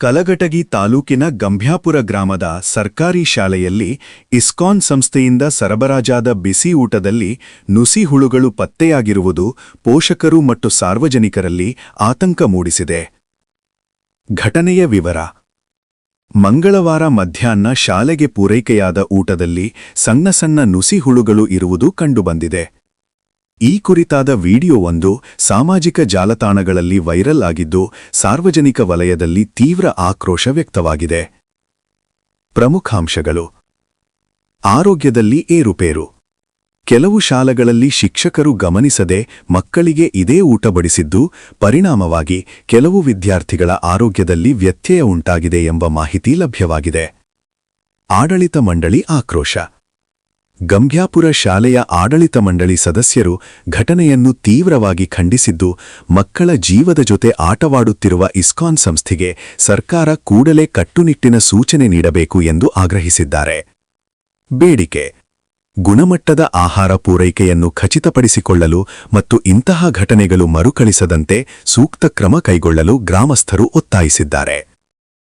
ಕಲಘಟಗಿ ತಾಲೂಕಿನ ಗಂಭ್ಯಾಪುರ ಗ್ರಾಮದ ಸರ್ಕಾರಿ ಶಾಲೆಯಲ್ಲಿ ಇಸ್ಕಾನ್ ಸಂಸ್ಥೆಯಿಂದ ಸರಬರಾಜಾದ ಬಿಸಿ ಊಟದಲ್ಲಿ ನುಸಿ ಹುಳುಗಳು ಪತ್ತೆಯಾಗಿರುವುದು ಪೋಷಕರು ಮತ್ತು ಸಾರ್ವಜನಿಕರಲ್ಲಿ ಆತಂಕ ಮೂಡಿಸಿದೆ. ಘಟನೆಯ ವಿವರ. ಮಂಗಳವಾರ ಮಧ್ಯಾಹ್ನ ಶಾಲೆಗೆ ಪೂರೈಕೆಯಾದ ಊಟದಲ್ಲಿ ಸಣ್ಣ ಸಣ್ಣ ನುಸಿ ಹುಳುಗಳು ಇರುವುದು ಕಂಡುಬಂದಿದೆ. ಈ ಕುರಿತಾದ ವಿಡಿಯೋವೊಂದು ಸಾಮಾಜಿಕ ಜಾಲತಾಣಗಳಲ್ಲಿ ವೈರಲ್ ಆಗಿದ್ದು, ಸಾರ್ವಜನಿಕ ವಲಯದಲ್ಲಿ ತೀವ್ರ ಆಕ್ರೋಶ ವ್ಯಕ್ತವಾಗಿದೆ. ಪ್ರಮುಖಾಂಶಗಳು ಆರೋಗ್ಯದಲ್ಲಿ ಏರುಪೇರು. ಕೆಲವು ಶಾಲೆಗಳಲ್ಲಿ ಶಿಕ್ಷಕರು ಗಮನಿಸದೆ ಮಕ್ಕಳಿಗೆ ಇದೇ ಊಟ ಬಡಿಸಿದ್ದು ಪರಿಣಾಮವಾಗಿ ಕೆಲವು ವಿದ್ಯಾರ್ಥಿಗಳ ಆರೋಗ್ಯದಲ್ಲಿ ವ್ಯತ್ಯಯ ಉಂಟಾಗಿದೆ ಎಂಬ ಮಾಹಿತಿ ಲಭ್ಯವಾಗಿದೆ. ಆಡಳಿತ ಮಂಡಳಿ ಆಕ್ರೋಶ. ಗಂಭ್ಯಾಪುರ ಶಾಲೆಯ ಆಡಳಿತ ಮಂಡಳಿ ಸದಸ್ಯರು ಘಟನೆಯನ್ನು ತೀವ್ರವಾಗಿ ಖಂಡಿಸಿದ್ದು, ಮಕ್ಕಳ ಜೀವದ ಜೊತೆ ಆಟವಾಡುತ್ತಿರುವ ಇಸ್ಕಾನ್ ಸಂಸ್ಥೆಗೆ ಸರ್ಕಾರ ಕೂಡಲೇ ಕಟ್ಟುನಿಟ್ಟಿನ ಸೂಚನೆ ನೀಡಬೇಕು ಎಂದು ಆಗ್ರಹಿಸಿದ್ದಾರೆ. ಬೇಡಿಕೆ. ಗುಣಮಟ್ಟದ ಆಹಾರ ಪೂರೈಕೆಯನ್ನು ಖಚಿತಪಡಿಸಿಕೊಳ್ಳಲು ಮತ್ತು ಇಂತಹ ಘಟನೆಗಳು ಮರುಕಳಿಸದಂತೆ ಸೂಕ್ತ ಕ್ರಮ ಕೈಗೊಳ್ಳಲು ಗ್ರಾಮಸ್ಥರು ಒತ್ತಾಯಿಸಿದ್ದಾರೆ.